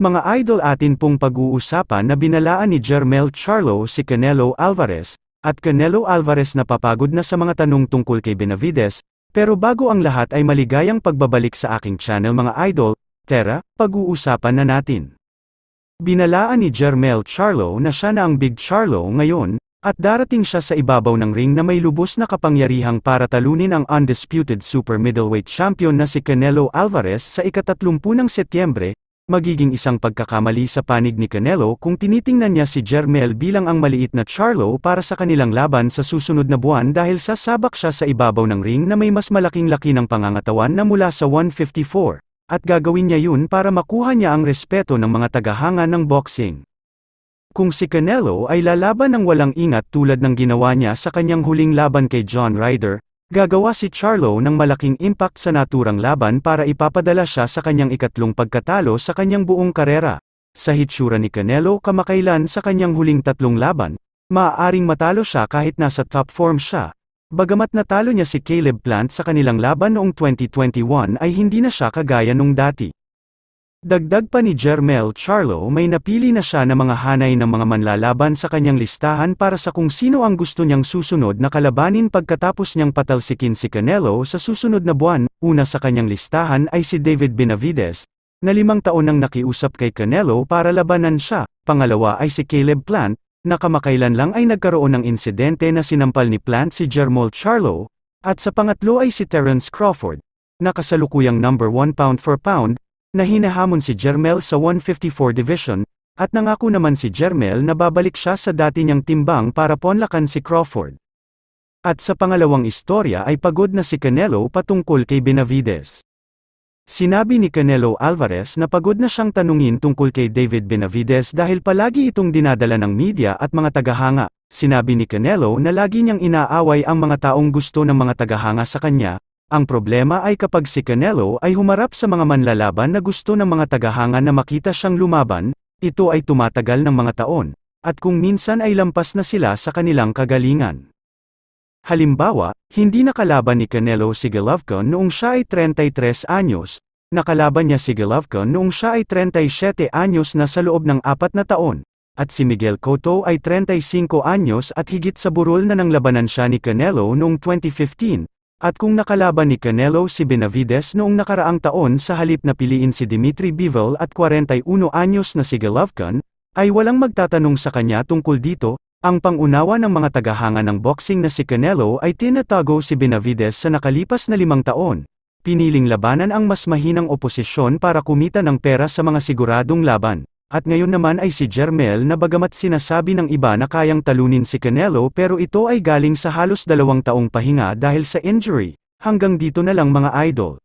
Mga idol atin pong pag-uusapan na binalaan ni Jermel Charlo si Canelo Alvarez, at Canelo Alvarez napapagod na sa mga tanong tungkol kay Benavides, pero bago ang lahat ay maligayang pagbabalik sa aking channel mga idol, tara, pag-uusapan na natin. Binalaan ni Jermel Charlo na siya na ang Big Charlo ngayon, at darating siya sa ibabaw ng ring na may lubos na kapangyarihang para talunin ang undisputed super middleweight champion na si Canelo Alvarez sa ikatatlumpu ng Setyembre, magiging isang pagkakamali sa panig ni Canelo kung tinitingnan niya si Jermel bilang ang maliit na Charlo para sa kanilang laban sa susunod na buwan dahil sasabak siya sa ibabaw ng ring na may mas malaking laki ng pangangatawan na mula sa 154, at gagawin niya yun para makuha niya ang respeto ng mga tagahanga ng boxing. Kung si Canelo ay lalaban ng walang ingat tulad ng ginawa niya sa kanyang huling laban kay John Ryder, Gagawa si Charlo ng malaking impact sa naturang laban para ipapadala siya sa kanyang ikatlong pagkatalo sa kanyang buong karera. Sa hitsura ni Canelo kamakailan sa kanyang huling tatlong laban, maaaring matalo siya kahit nasa top form siya. Bagamat natalo niya si Caleb Plant sa kanilang laban noong 2021 ay hindi na siya kagaya nung dati. Dagdag pa ni Jermel Charlo may napili na siya na mga hanay ng mga manlalaban sa kanyang listahan para sa kung sino ang gusto niyang susunod na kalabanin pagkatapos niyang patalsikin si Canelo sa susunod na buwan. Una sa kanyang listahan ay si David Benavides, na limang taon nang nakiusap kay Canelo para labanan siya. Pangalawa ay si Caleb Plant, na kamakailan lang ay nagkaroon ng insidente na sinampal ni Plant si Jermel Charlo, at sa pangatlo ay si Terence Crawford, na kasalukuyang number 1 pound for pound, na hinahamon si Jermel sa 154 Division, at nangako naman si Jermel na babalik siya sa dati niyang timbang para ponlakan si Crawford. At sa pangalawang istorya ay pagod na si Canelo patungkol kay Benavides. Sinabi ni Canelo Alvarez na pagod na siyang tanungin tungkol kay David Benavides dahil palagi itong dinadala ng media at mga tagahanga. Sinabi ni Canelo na lagi niyang inaaway ang mga taong gusto ng mga tagahanga sa kanya, ang problema ay kapag si Canelo ay humarap sa mga manlalaban na gusto ng mga tagahanga na makita siyang lumaban, ito ay tumatagal ng mga taon, at kung minsan ay lampas na sila sa kanilang kagalingan. Halimbawa, hindi nakalaban ni Canelo si Golovkin noong siya ay 33 anyos, nakalaban niya si Golovkin noong siya ay 37 anyos na sa loob ng apat na taon, at si Miguel Cotto ay 35 anyos at higit sa burol na nang labanan siya ni Canelo noong 2015, at kung nakalaban ni Canelo si Benavides noong nakaraang taon sa halip na piliin si Dimitri Bivol at 41 anyos na si Golovkin, ay walang magtatanong sa kanya tungkol dito, ang pangunawa ng mga tagahanga ng boxing na si Canelo ay tinatago si Benavides sa nakalipas na limang taon. Piniling labanan ang mas mahinang oposisyon para kumita ng pera sa mga siguradong laban. At ngayon naman ay si Jermel na bagamat sinasabi ng iba na kayang talunin si Canelo pero ito ay galing sa halos dalawang taong pahinga dahil sa injury. Hanggang dito na lang mga idol.